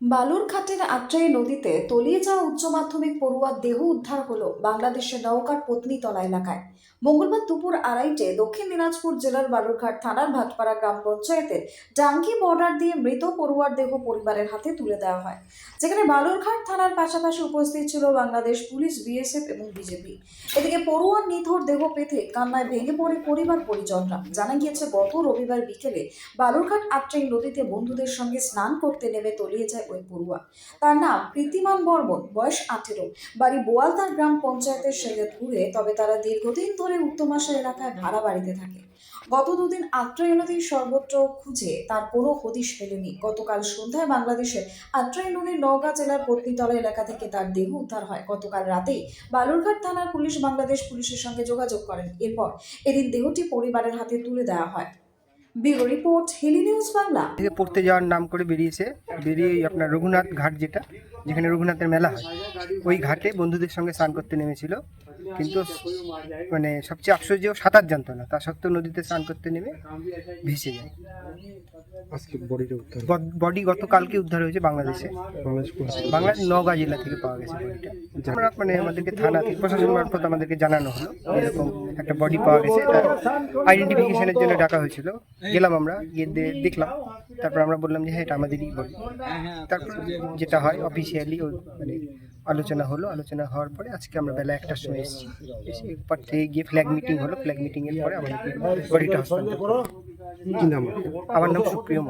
বালুরঘাটের আট্রাই নদীতে তলিয়ে যাওয়া উচ্চ মাধ্যমিক পড়ুয়ার দেহ উদ্ধার হলো বাংলাদেশের নওকার পত্নীতলা এলাকায়। মঙ্গলবার দুপুর আড়াইটে দক্ষিণ দিনাজপুর জেলার বালুরঘাট থানার ভাটপাড়া গ্রাম পঞ্চায়েতের ডাঙ্গি বর্ডার দিয়ে মৃত পড়ুয়ার দেহ পরিবারের হাতে তুলে দেওয়া হয়। যেখানে বালুরঘাট থানার পাশাপাশি উপস্থিত ছিল বাংলাদেশ পুলিশ, বিএসএফ এবং বিজেপি। এদিকে পড়ুয়ার নিথর দেহ পেতে কান্নায় ভেঙে পড়ে পরিবার পরিজনরা। জানা গিয়েছে, গত রবিবার বিকেলে বালুরঘাট আট্রাই নদীতে বন্ধুদের সঙ্গে স্নান করতে নেমে তলিয়ে যায় ওই পড়ুয়া। তার নাম প্রীতিমান বর্মন, বয়স আঠেরো। বাড়ি বোয়ালদার গ্রাম পঞ্চায়েতের শেলেদপুরে তবে তারা দীর্ঘদিন ধরে উত্তমাসা এলাকায় ভাড়া বাড়িতে থাকে। গত দুদিন আত্রাই নদীর সর্বত্র খুঁজে তার কোনো হদিশ মেলেনি। গতকাল সন্ধ্যায় বাংলাদেশের আত্রাই নদীর নওগাঁ জেলার পত্নীতলা এলাকা থেকে তার দেহ উদ্ধার হয়। গতকাল রাতেই বালুরঘাট থানার পুলিশ বাংলাদেশ পুলিশের সঙ্গে যোগাযোগ করেন। এরপর এদিন দেহটি পরিবারের হাতে তুলে দেওয়া হয়। ব্যুরো রিপোর্ট, হেলি নিউজ বাংলা। থেকে পড়তে যাওয়ার নাম করে বেরিয়েছে, বেরিয়ে আপনার রঘুনাথ ঘাট যেটা, যেখানে রঘুনাথের মেলা হয়, ওই ঘাটে বন্ধুদের সঙ্গে স্নান করতে নেমেছিল। কিন্তু মানে সবচেয়ে আশ্চর্য সাঁতার জানতো না তা সত্ত্বেও নদীতে স্নান করতে নেমে ভেসে যায়। আজকে বডিটা উদ্ধার। বডি গতকালকে উদ্ধার হয়েছে বাংলাদেশে। বাংলাদেশ পুলিশ। নওগাঁ জেলা থেকে পাওয়া গেছে বডিটা। আমরা মানে আমাদেরকে থানা থেকে প্রশাসন মারফত আমাদেরকে জানানো হলো। এরকম একটা বডি পাওয়া গেছে। এটা আইডেন্টিফিকেশনের জন্য ডাকা হয়েছিল। গেলাম আমরা গিয়ে দেখলাম। তারপর আমরা বললাম যে হ্যাঁ এটা আমাদেরই বডি তারপর যেটা হয় অফিসিয়ালি মানে আলোচনা হলো আলোচনা হওয়ার পরে আজকে আমরা বেলা একটার সময় এসেছি। এসে এরপর থেকে গিয়ে ফ্ল্যাগ মিটিং হলো। ফ্ল্যাগ মিটিং এর পরে আমাদের বডিটা হস্তান্তর আমার নাম সুপ্রিয়